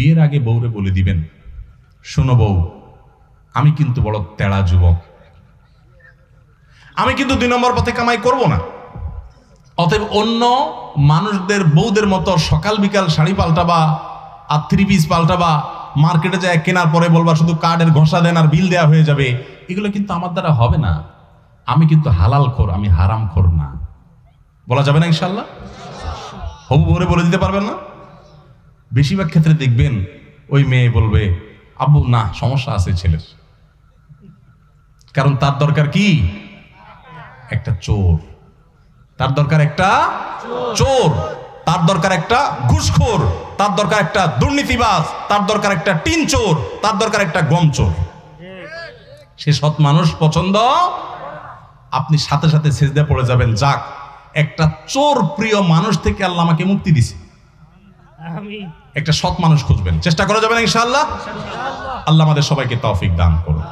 বিয়ের আগে বউরে বলে দিবেন, শোনো বউ, আমি কিন্তু বড় তেড়া যুবক। আমি কিন্তু দুই নম্বর পথে কামাই করব না। অতএব অন্য মানুষদের বউদের মতো সকাল বিকাল শাড়ি পাল্টাবা আর থ্রি পিস পাল্টাবা, মার্কেটে যায় কেনার পরে বলবা শুধু কার্ডের ঘষা দেন আর বিল দেওয়া হয়ে যাবে। এগুলো কিন্তু আমার দ্বারা হবে না। আমি কিন্তু হালাল খোর, আমি হারাম খোর না। বলা যাবে না ইনশাল্লাহ হবু ভরে বলে দিতে পারবেন না? বেশিরভাগ ক্ষেত্রে দেখবেন ওই মেয়ে বলবে, আব্বু, না, সমস্যা আছে ছেলের। কারণ তার দরকার কি? একটা চোর। তার দরকার একটা চোর। তার দরকার একটা ঘুষখোর। তার দরকার একটা দুর্নীতিবাজ। তার দরকার একটা টিন চোর। তার দরকার একটা গম চোর। সে সৎ মানুষ, পছন্দ? আপনি সাথে সাথে সেজদা পড়ে যাবেন। যাক, একটা চোর প্রিয় মানুষ থেকে আল্লাহ আমাকে মুক্তি দিছে। একটা সৎ মানুষ খুঁজবেন। চেষ্টা করা যাবে না, ইনশাআল্লাহ? আল্লাহ আমাদের সবাইকে তৌফিক দান করুন।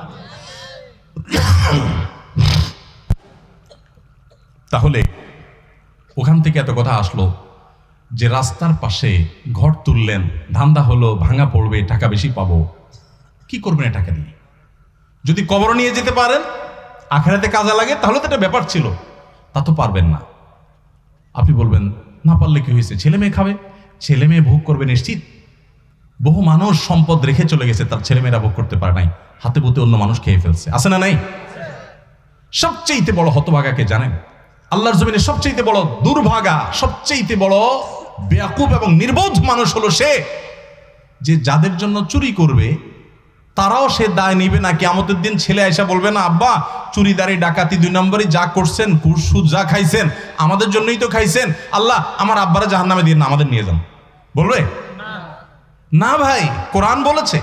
তাহলে, ওখান থেকে এত কথা আসলো যে রাস্তার পাশে ঘর তুললেন, ধান্দা হলো, ভাঙা পড়বে, টাকা বেশি পাবো। কি করবেন এই টাকা নিয়ে যদি কবর নিয়ে যেতে পারেন, আখেরাতে কাজে লাগে, তাহলে তো একটা ব্যাপার ছিল। তা তো পারবেন না। আপনি বলবেন, না পারলে কি হয়েছে? ছেলে মেয়ে খাবে? ছেলে মেয়ে ভোগ করবে নিশ্চিত? বহু মানুষ সম্পদ রেখে চলে গেছে, তার ছেলেমেয়েরা ভোগ করতে পারে নাই। হাতে বুতে অন্য মানুষ খেয়ে ফেলছে। আছে না নাই? সবচেয়েতে বড় হতভাগাকে জানেন? আল্লাহর জমিনে সবচেয়েতে বড় দুর্ভাগা, সবচেয়েতে বড় বেয়াকুব এবং নির্বোধ মানুষ হলো সে যে যাদের জন্য চুরি করবে তারাও সে দায় নিবে না কেমতের দিন ছেলে এসে বলবে, না, আব্বা চুরিদারি ডাকাতি দুই নম্বরই যা করছেন সুদ যা খাইছেন, আমাদের জন্যই তো খাইছেন। আল্লাহ, আমার আব্বারা জাহান নামে দিয়ে না আমাদের নিয়ে যান। বলবে? না ভাই, কোরআন বলেছে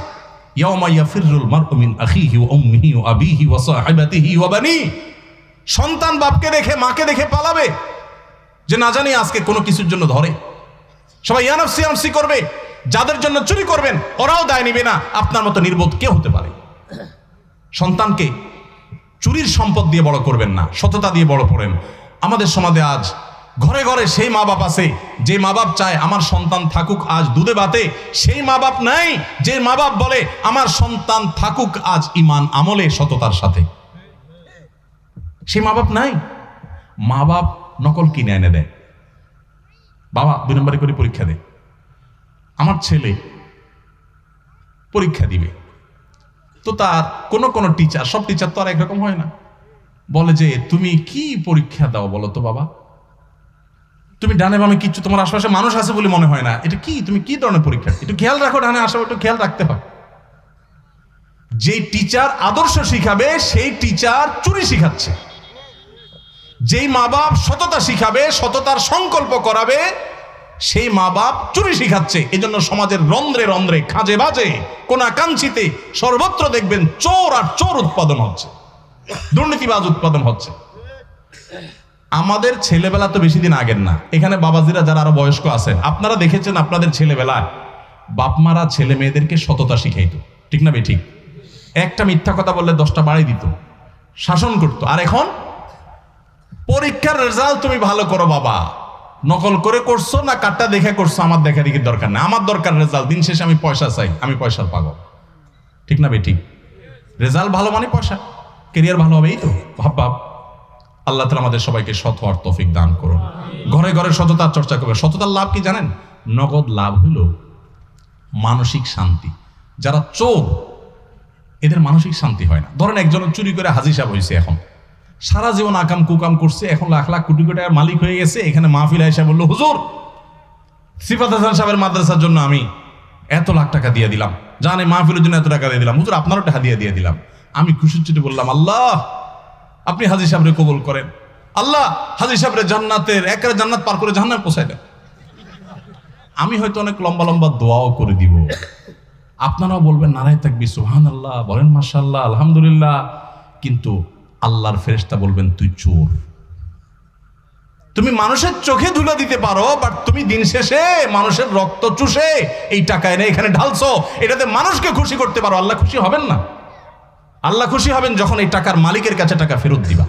সন্তান বাপকে দেখে, মাকে দেখে পালাবে, যে না জানি আজকে কোনো কিছুর জন্য ধরে। সবাই ইয়ানফসি ইয়ানফসি করবে। যাদের জন্য চুরি করবেন, ওরাও দায় নিবে না। আপনার মতো নির্বোধ কে হতে পারে। সন্তানকে চুরির সম্পদ দিয়ে বড় করবেন না, সততা দিয়ে বড় করেন। আমাদের সমাজে আজ ঘরে ঘরে সেই মা বাপ আছে, যে মা বাপ চায় আমার সন্তান থাকুক আজ দুধে বাতে সেই মা বাপ নাই, যে মা বাপ বলে আমার সন্তান থাকুক আজ ইমান আমলে সততার সাথে। সেই মা বাপ নাই। মা বাপ নকল কিনে এনে দেয়। বাবা, দুই নম্বরে করে পরীক্ষা দেয় আমার ছেলে পরীক্ষা দিবে। তো তার কোনো কোনো টিচার সব টিচার তো আর একরকম হয় না। বলে যে, তুমি কি পরীক্ষা দাও বলো তো বাবা? তুমি ডানে বামে কিচ্ছু, তোমার আশেপাশে মানুষ আছে বলে মনে হয় না। এটা কি? তুমি কি ধরনের পরীক্ষা? একটু খেয়াল রাখো, ডানে আশেপাশে একটু খেয়াল রাখতে হয়। যে টিচার আদর্শ শিখাবে, সেই টিচার চুরি শিখাচ্ছে। যেই মা বাপ সততা শিখাবে, সততার সংকল্প করাবে সেই মা বাপ চুরি শিখাচ্ছে। এজন্য সমাজের রন্ধ্রে রন্ধ্রে, খাঁজে বাজে কোনাকাঙ্ক্ষিতে সর্বত্র দেখবেন চোর আর চোর উৎপাদন হচ্ছে। দুর্নীতিবাজ উৎপাদন হচ্ছে। আমাদের ছেলেবেলা তো বেশি দিন আগের না। এখানে বাবাজিরা যারা আরও বয়স্ক আছেন, আপনারা দেখেছেন আপনাদের ছেলেবেলায় বাপমারা ছেলে মেয়েদেরকে সততা শিখাইত। ঠিক না বে, ঠিক? একটা মিথ্যা কথা বললে দশটা বাড়াই দিত, শাসন করতো। আর এখন পরীক্ষার রেজাল্ট তুমি ভালো করো বাবা। নকল করে করছ না কাটটা দেখে করছ? আমার দেখা দেখি দরকার না আমার দরকার রেজাল্ট। দিন শেষে আমি পয়সা চাই, আমি পয়সার পাগল ঠিক না বে ঠিক রেজাল্ট ভালো মানে পয়সা। কেরিয়ার ভালো হবে, এই তো। ভাব ভাব। আল্লাহ তালা আমাদের সবাইকে সৎ হওয়ার তৌফিক দান করুন। ঘরে ঘরে সততার চর্চা করবে। সততার লাভ কি জানেন? নগদ লাভ হলো মানসিক শান্তি। যারা চোর, এদের মানসিক শান্তি হয় না। ধরেন একজন চুরি করে হাজির সাহেব হয়েছে এখন। সারা জীবন আকাম কুকাম করছে, এখন লাখ লাখ কোটি কোটি টাকার মালিক হয়ে গেছে, এখানে মাহফিল আয়সা বলল, হুজুর, সিফাত হাসান সাহেবের মাদ্রাসার জন্য আমি এত লাখ টাকা দিয়ে দিলাম। জানে মাহফিলের জন্য এত টাকা দিয়ে দিলাম। হুজুর, আপনারও টাকা দিয়ে দিয়ে দিলাম। আমি খুশির চুটি বললাম, আল্লাহ, আপনি হাজির সাহেবরে কবল করেন। আল্লাহ হাজির সাহেবরে জান্নাতের একের জান্নাত পার করে জান্নাত পোষায় দেন। আমি হয়তো অনেক লম্বা লম্বা দোয়াও করে দিব। আপনারাও বলবেন, নারায় থাকবি সুহান আল্লাহ বলেন মাশাল্লাহ আলহামদুলিল্লাহ। কিন্তু আল্লাহর ফেরেস্তা বলবেন, তুই চোর। তুমি মানুষের চোখে ধুলে দিতে পারো বাট তুমি দিন শেষে মানুষের রক্ত চুষে এই টাকা এনে এখানে ঢালছো। এটাতে মানুষকে খুশি করতে পারো। আল্লাহ খুশি হবেন না? আল্লাহ খুশি হবেন যখন এই টাকার মালিকের কাছে টাকা ফেরত দিবা।